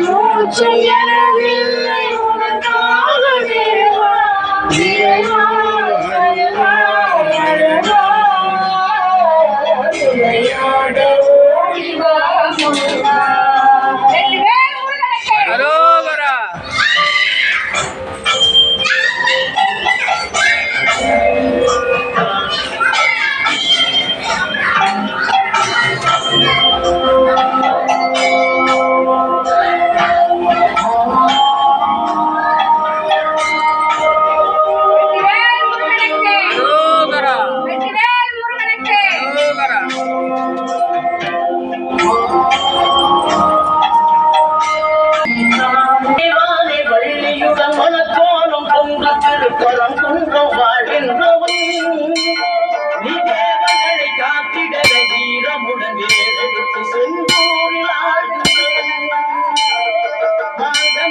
மூச்சு எனவில்லை உனக்காக தேவா தேவா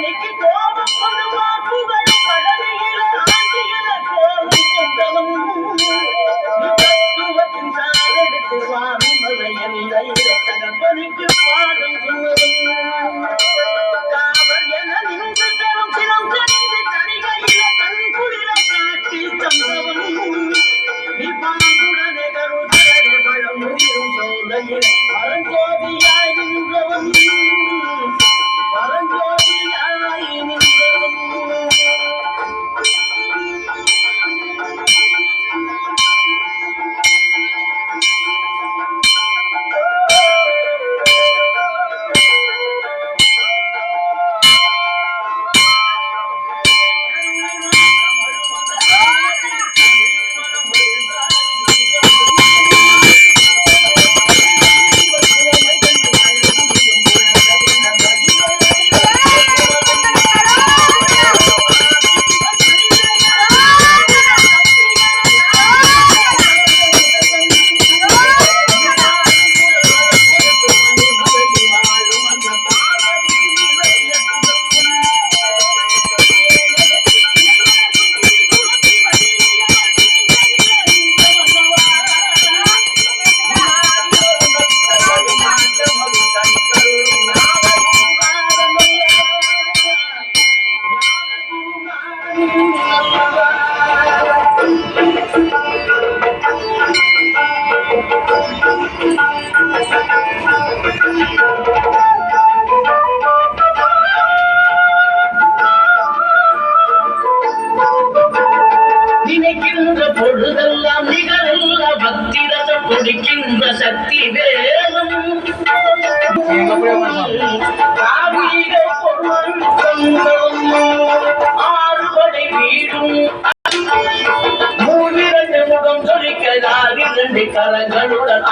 மாங்கனிக்கு கோபம் கொண்டு வாக்குகள் பழனியில ஆண்டியில கோலம் கொண்டவன். தத்துவத்தின் சாரெடுத்து சுவாமி மலையல்ல தகப்பனுக்கு பாடம் சொன்னவன். காவல் என நின்று தரும் சினம் தெரிந்து தனிகையில கண் குளிர காட்டி தந்தவன் நீ பாங்குடனே கருதலே பழம் சோலையில் பரஞ்சோதியாய் பக்திரசம் சக்தி வேகம் காவீக பொருள் தந்தவன் ஆறுபடை வீடும். மூவிரண்டு முகம் சொலிக்க இரண்டு கரங்களுடன்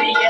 Yeah.